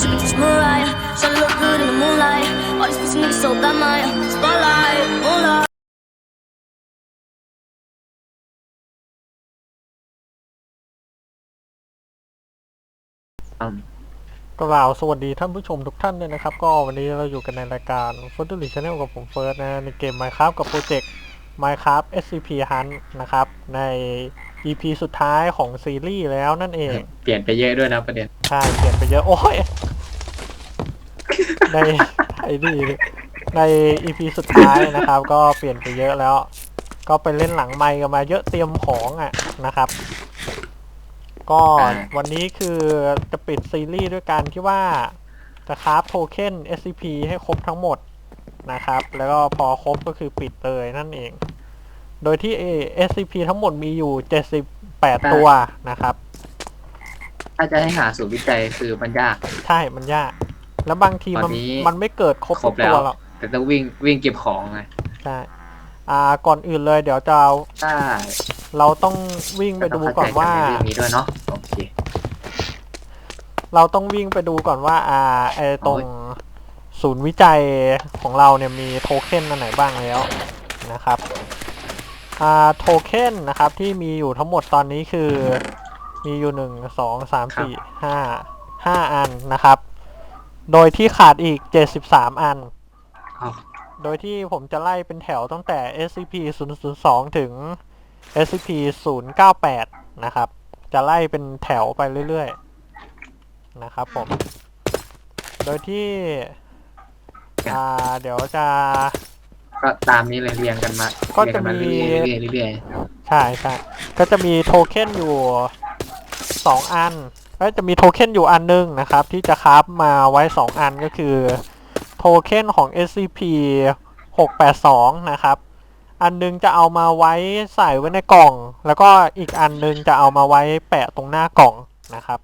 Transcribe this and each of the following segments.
She be just Mariah. She look good in the moonlight. All these pussy niggas so bad, my spotlight, moonlight. อืมกล่าวสวัสดีท่านผู้ชมทุกท่านเลยนะครับ ก็วันนี้เราอยู่กันในรายการ f o t o l i c Channel กับผมเฟิร์สนะในเกม Minecraft กับโปรเจกต์ Minecraft SCP Hunt นะครับ ใน EP สุดท้ายของซีรีส์แล้วนั่นเอง เปลี่ยนไปเยอะด้วยนะประเด็น ใช่ เปลี่ยนไปเยอะ โอ้ย ในไอ้นี่ใน EP สุดท้ายนะครับ ก็เปลี่ยนไปเยอะแล้ว ก็ไปเล่นหลังไมค์กันมาเยอะเตรียมของอะนะครับ ก็วันนี้คือจะปิดซีรีส์ด้วยการที่ว่าจะคราฟโทเค็น SCP ให้ครบทั้งหมดนะครับ แล้วก็พอครบก็คือปิดเลยนั่นเอง โดยที่ SCP ทั้งหมดมีอยู่ 78 ตัวนะครับ ถ้าจะให้หาสูตรวิจัยคือมันยาก ใช่มันยาก แล้วบางทีมันตอนนี้มันไม่เกิดครบครทุบกแล้ตัววหรอกแต่ต้องวิ่งวิ่งเก็บของไงใช่อ่าก่อนอื่นเลยเดี๋ยวจะเอาใช่เราต้องวิ่งไปดูก่อนว่าต้งเข้ใจในเรื่องนี้ด้วยเนาะโอเค เราต้องวิ่งไปดูก่อนว่าอ่าไอตรงโอ้ศูนย์วิจัยของเราเนี่ยมีโทเค็นอันไหนบ้างแล้วนะครับอ่าโทเค็นนะครับที่มีอยู่ทั้งหมดตอนนี้คือมีอยู่หนึ่งสองสามสี่ห้าห้าอันนะครับ โดยที่ขาดอีกเจ็ดสิบสามอันเอาโดยที่ผมจะไล่เป็นแถวตั้งแต่ SCP 002ถึง SCP 098นะครับ จะไล่เป็นแถวไปเรื่อยๆ นะครับผม โดยที่ อ่า เดี๋ยวจะ ก็ตามนี้เลยเรียงกันมาก็จะเรียงนมีเรื่อยๆเรื่อยใช่ใช่ก็จะมีโทเค็นอยู่ 2 อันก็ จะมีโทเค็นอยู่อันหนึงนะครับ ที่จะคราฟมาไว้ 2 อันก็คือโทเค็นของ SCP 682 นะครับ อันหนึงจะเอามาไว้ใส่ไว้ในกล่อง แล้วก็อีกอันหนึงจะเอามาไว้แปะตรงหน้ากล่องนะครับ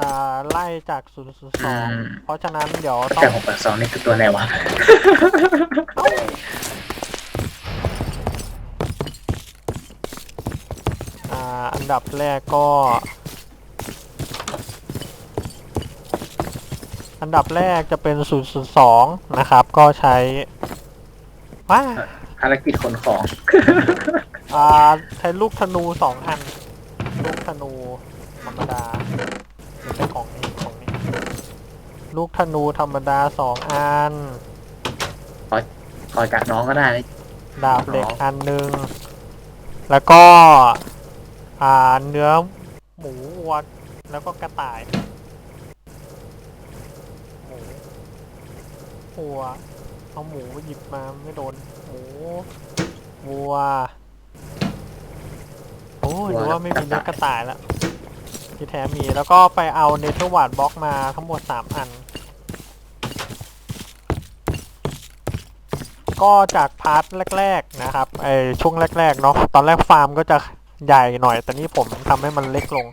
อ่า ไล่จาก 002 เพราะฉะนั้นเดี๋ยวๆต้อแต่งหกแปดสองนี่คือตัวไหนวะ อ่าอันดับแรกก็ อันดับแรกจะเป็น002นะครับ ก็ใช้ว้าภารกิจขนของ อ่าใช้ลูกธนูสองอัน ลูกธนูธรรมดาไม่ใช่ของนี้ของนี้ ลูกธนูธรรมดาสองอันขอจากน้องก็ได้นะดาบเหล็กอ๋ออัอันหนึ่งแล้วก็ อ่าเนื้อหมูวัวแล้วก็กระต่าย หมูวัวเอาหมูหยิบมาไม่โดน หมูวัว โอ้ยหรือว่าไม่มีเนื้อกระต่ายแล้วที่แท้มีแล้วก็ไปเอาเนเธอร์วาร์ดบล็อกมาทั้งหมดสามอัน ก็จากพาร์ทแรก ๆ นะครับไอช่วงแรก ๆ เนาะตอนแรกฟาร์มก็จะ ใหญ่หน่อย แต่นี่ผมทำให้มันเล็กลง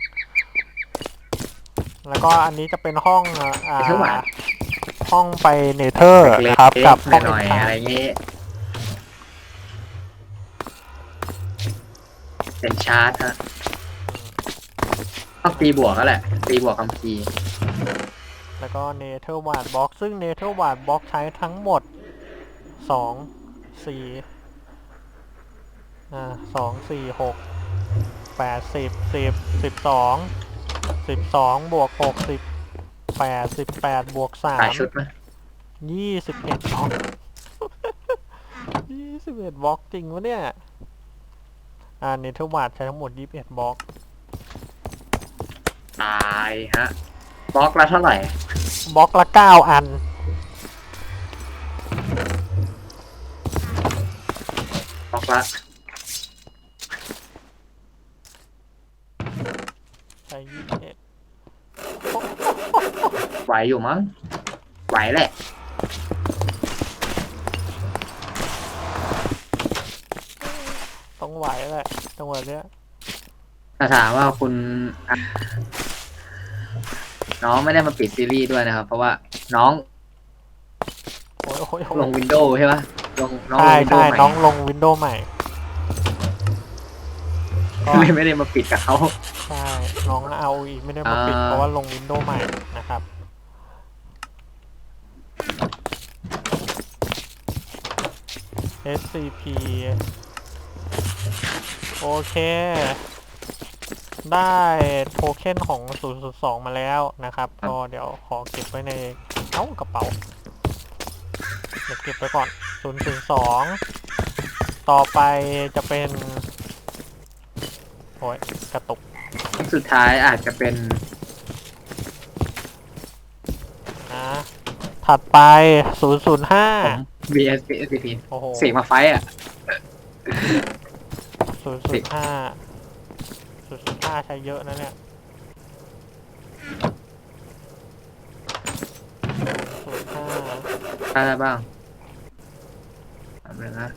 แล้วก็อันนี้จะเป็นห้องอ่าเท่าไหร่ห้องไปเนเธอร์เล็กครับ กับๆห้องหน่อยเอ็ๆนอะไรเงี้ยเป็นชาร์จฮะต้องตีบวกก็แหละ ตีบวกคำคีย์แล้วก็เนเธอร์วาร์ดบล็อกซึ่งเนเธอร์วาร์ดบล็อกใช้ทั้งหมดสองสี่อ่าสองสี่หก แปดสิบสิบสิบสองสิบสองบวกหกสิบแปดสิบแปดบวกสาขามยชุดไหมยี่สิบเอ็ดบล็อกยี่สิบเอ็ดบล็อกจริงวะเนี่ย อ่าเนเธอร์วาร์ดใช้ทั้งหมดยี่สิบเอ็ดบล็อกตายฮะบล็อกละเท่าไหร่บล็อกละเก้าอัน บล็อกละ ใช้ยี่สิบเอ็ด ไห วอยู่มั้งไหวแหละต้องไหวแหละจังหวะเนี้ยถ้าถามว่าคุณน้องไม่ได้มาปิดซีรีส์ด้วยนะครับ เพราะว่าน้องโอ้ยโอ้ยโอ้ลยงวินโดว์ใช่ปะลงน้องลใช่งวินโดใช่ว์ใหม่น้องลงวินโดว์ใหม่ก็เลยไม่ได้มาปิดกับเขา ใช่น้องเอาอีกไม่ได้มาปิดอ่า เพราะว่าลงวินโดว์ใหม่นะครับ SCP โอเค ได้โทเค็นของ 002 มาแล้วนะครับ ก็เดี๋ยวขอเก็บไว้ในเอ้ากระเป๋า เดี๋ยวเก็บไว้ก่อน 002 ต่อไปจะเป็นโอ้ยกระตุก สุดท้ายอาจจะเป็นนะ ถัดไป ผม005 VSP SCP โอ้โหเสกมาไฟต์อะ005 005ใช้เยอะนะเนี่ย005อะไรบ้างทำเลยนะ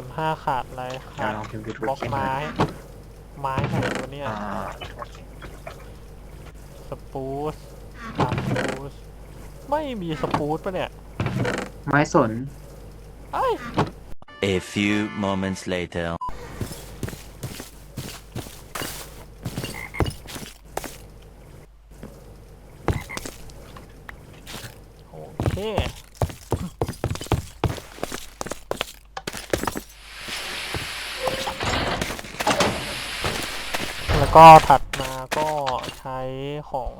005ขาดอะไรเดี๋ยขาวดลองพิมพ์ดูบล็อกเขียนไม้ไม้ไหนตัวเนี่ยอ่าสปูสขาดสปูสไม่มีสปูสปะเนี่ย ไม้สนเอ้ย A few moments later. โอเค แล้วก็ถัดมาก็ใช้ของ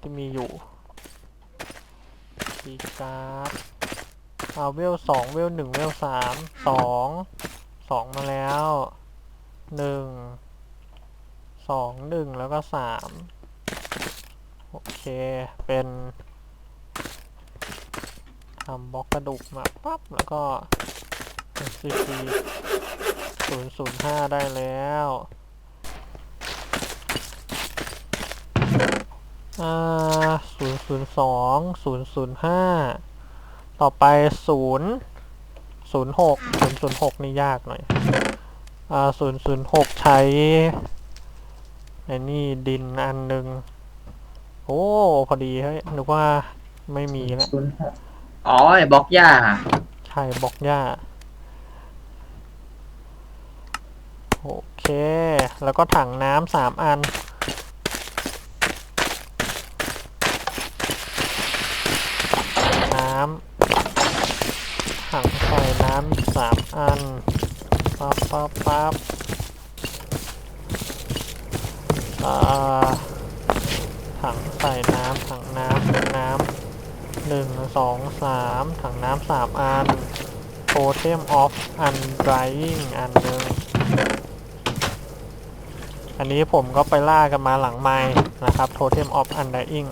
ที่มีอยู่ คีย์การ์ดเอาเวลสองเวลหนึ่งเวลสามสองสองมาแล้วหนึ่งสองหนึ่งแล้วก็สามโอเคเป็นทำบล็อกกระดูกมาปั๊บแล้วก็ SCP 005 ได้แล้ว อ่าศูนย์ศูนย์สองศูนย์ศูนย์ห้าต่อไปศูนย์ศูนย์หกศูนย์ศูนย์หกนี่ยากหน่อย อ่าศูนย์ศูนย์หกใช้ไอ้นี่ดินอันหนึ่งโอ้พอดีเฮ้ยนึกว่าไม่มีแล้วศูนย์หกอ๋อไอ้บล็อกหญ้าใช่บล็อกหญ้าโอเค แล้วก็ถังน้ำสามอันน้ำถังานสามอันปั๊บปั๊บปั๊บอ่าถังใส่น้ำถังน้ำถังน้ำหนึ่งสองสามถังน้ำสามอันโทเทมออฟอันดร i ิ g งอันหนึ่งอันนี้ผมก็ไปล่ากันมาหลังไม้นะครับโทเทมออฟอันดร i ิ g ง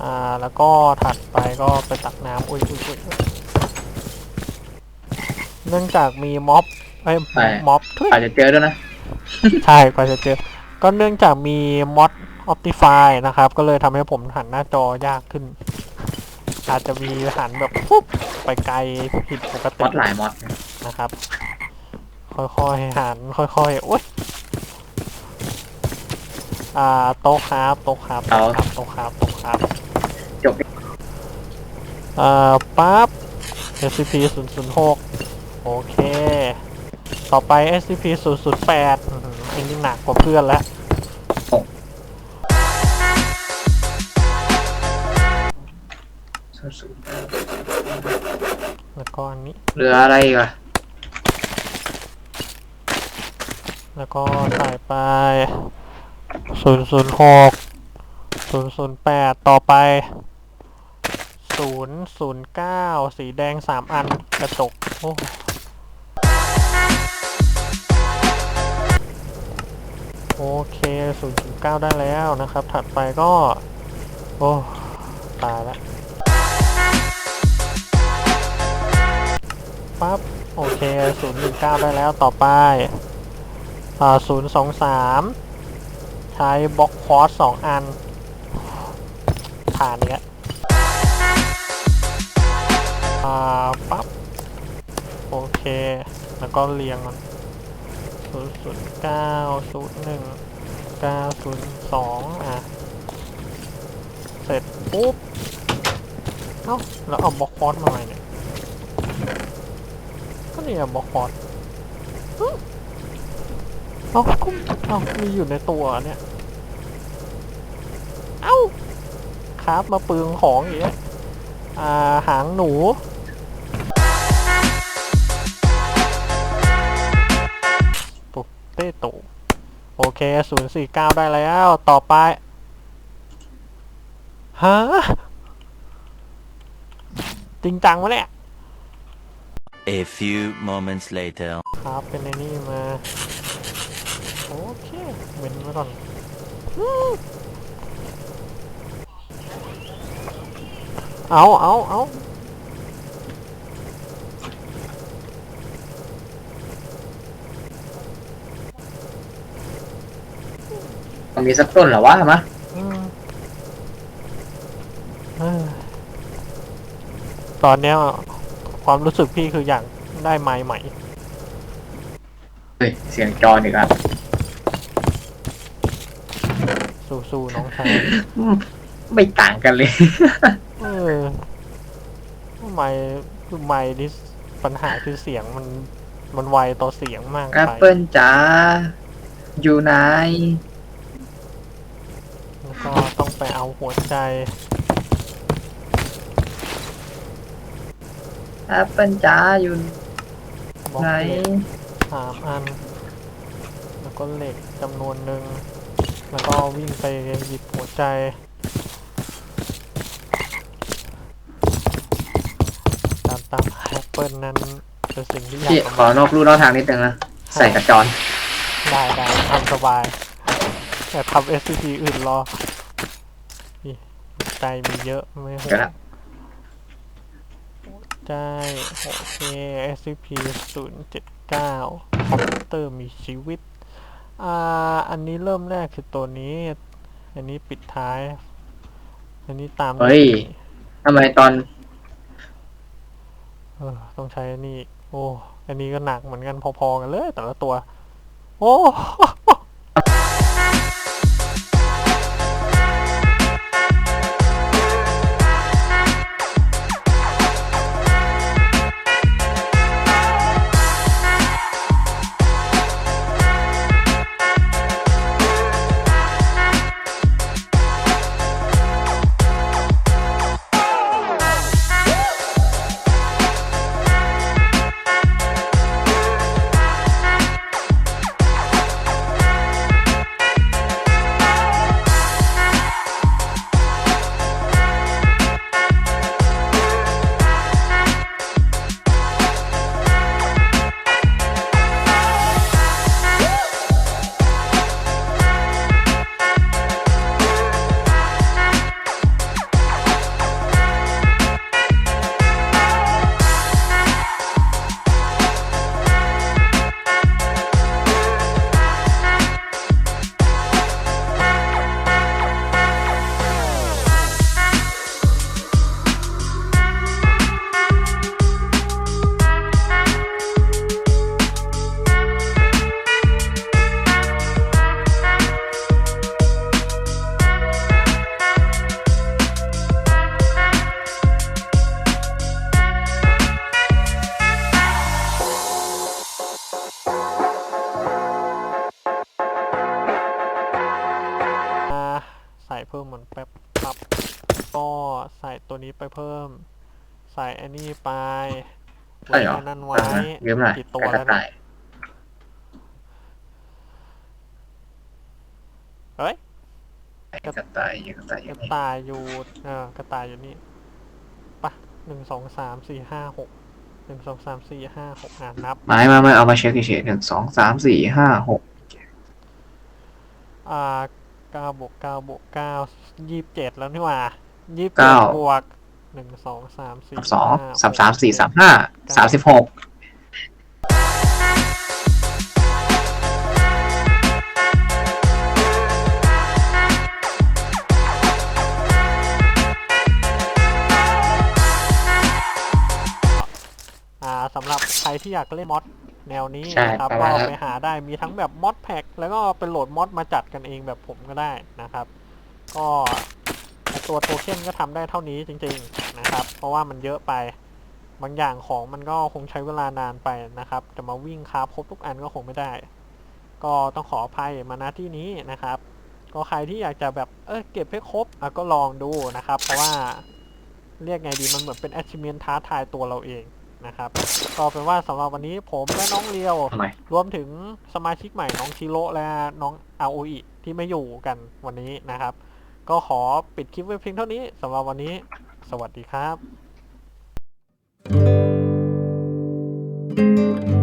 อ่าแล้วก็ถัดไปก็ไปตักน้ำอุ้ยอุ้ยอุ้ยอย เนื่องจากมีม็อบไอ้ยม็อบทุยอาจจะเจอด้วยนะ ใช่กว่าจะเจอ ก็เนื่องจากมีมอด Optify นะครับ ก็เลยทำให้ผมหันหน้าจอยากขึ้น อาจจะมีหันแบบปุ๊บไปไกลผิดปกมติ อดหลายมอด นะครับ ค่อยๆหันค่อยๆโอ๊ยอ่าโต๊ะครับโต๊ะครับโต๊ะครับโต๊ะครับโต๊ะครับจบ อ่าปั๊บ SCP 006 โอเค ต่อไป SCP 008อันนี้หนักกว่าเพื่อนแล้ว แล้วก็อันนี้ เหลืออะไรอีกอะแล้วก็ใส่ไป 006 008 ต่อไป 009 สีแดง 3 อันกระจกโอ้ โอเค 0.9 ได้แล้วนะครับ ถัดไปก็ โอ้ ตายแล้วปั๊บ โอเค 0.9 ได้แล้วต่อไป อ่า 023 ใช้บล็อกคอร์สสองอัน ผ่านเนี้ยอ่า ปั๊บ โอเค แล้วก็เรียงมัน 009 01 902อะ เสร็จปุ๊บ เอ้า แล้วเอาบล็อกคอร์สมาใหมเนี่ย ก็เนี่ยบล็อกคอร์สเอ้ากุ้งเอ้ามีอยู่ในตัวเนี่ย เอ้า ครับมาปึงของอย่างเงี้ยอ่าหางหนู โอเค049ได้แล้ว ต่อไป ฮะ จริงจังวะเนี่ย A few moments later. ครับเป็นในนี่มา โอเคเว้นไว้ก่อนเอาเอาเอา มันมีสักต้นเหรอวะมะอืมเอ้ยตอนเนี้ยความรู้สึกพี่คืออยากได้ไม้ใหม่ เฮ้ยเสียงจออีกแล้วสู้ๆน้องชาย ไม่ต่างกันเลย เออทำไมคือไม้นี่ปัญหาคือเสียงมันมันไวต่อเสียงมากแอปไปเปิลจ๋าอยู่ไหนแล้วก็ต้อง ไปเอาหัวใจแอปเปิลจ๋าอยู่บล็อกไหนเหล็กสามอัน แล้วก็เหล็กจำนวนหนึ่ง แล้วก็วิ่งไปหยิบหัวใจ ตามตามแอปเปิลนั้นเป็นสิ่งที่อยากพี่ขอนอกลู่นอกทางนิดนึงนะใส่กระจรได้ได้ทำสบายแต่ทำ SCP อื่นรอนี่หัว ใจมีเยอะไม่โหเดี๋ยวนะใจโอเค SCP 0 7 9คอมพิวเตอร์มีชีวิต อ่า อันนี้เริ่มแรกคือตัวนี้ อันนี้ปิดท้าย อันนี้ตามเฮ้ยทำไมตอนเออต้องใช้อันนี้อีกโอ้ อันนี้ก็หนักเหมือนกันพอๆกันเลย แต่ละตัว โอ้ ใส่ตัวนี้ไปเพิ่ม ใส่อันนี้ไปใช่เหรอไว้นั่นไว้เยิ้มหน่อยกี่ตัวกระแล้วต่านะยเฮ้ยกระต่ายกระต่ายอกยู่ระนี่ต่ายอยู่เออกระต่ายอยู่นี่ปะหนึ่งสองสามสี่ห้าหกหนึ่งสองสามสี่ห้าหกอ่านนับไม้มาไม่เอามาเช็คเฉยๆหนึ่งสองสามสี่ห้าหกอ่าเก้าบวกเก้าบวกเก้ายี่สิบเจ็ดแล้วนี่หว่า ยี่สิบเจ็ดบวกหนึ่งสองสามสี่สองห้สามสามสี่สามห้าสามสิบหกอ่าสำหรับใครที่อยากเล่นมอดแนวนี้ใช่นะครับประก็มาณนั้นไปหาได้มีทั้งแบบมอดแพ็กแล้วก็เป็นโหลดมอดมาจัดกันเองแบบผมก็ได้นะครับ ก็ไอ้ ตัวโทเค็นก็ทำได้เท่านี้จริงๆนะครับ เพราะว่ามันเยอะไปบางอย่างของมันก็คงใช้เวลานานไปนะครับ จะมาวิ่งคราฟครบทุกอันก็คงไม่ได้ ก็ต้องขออภัยมาณที่นี้นะครับ ก็ใครที่อยากจะแบบเออเก็บให้ครบอะก็ลองดูนะครับ เพราะว่าเรียกไงดีมันเหมือนเป็น achievement ท้าทายตัวเราเองนะครับก็เป็นว่าสำหรับวันนี้ผมและน้องเลียวทำไมรวมถึงสมาชิกใหม่น้องชิโร่และน้องอาโออิที่ไม่อยู่กันวันนี้นะครับ ก็ขอปิดคลิปไว้เพียงเท่านี้สำหรับวันนี้ สวัสดีครับ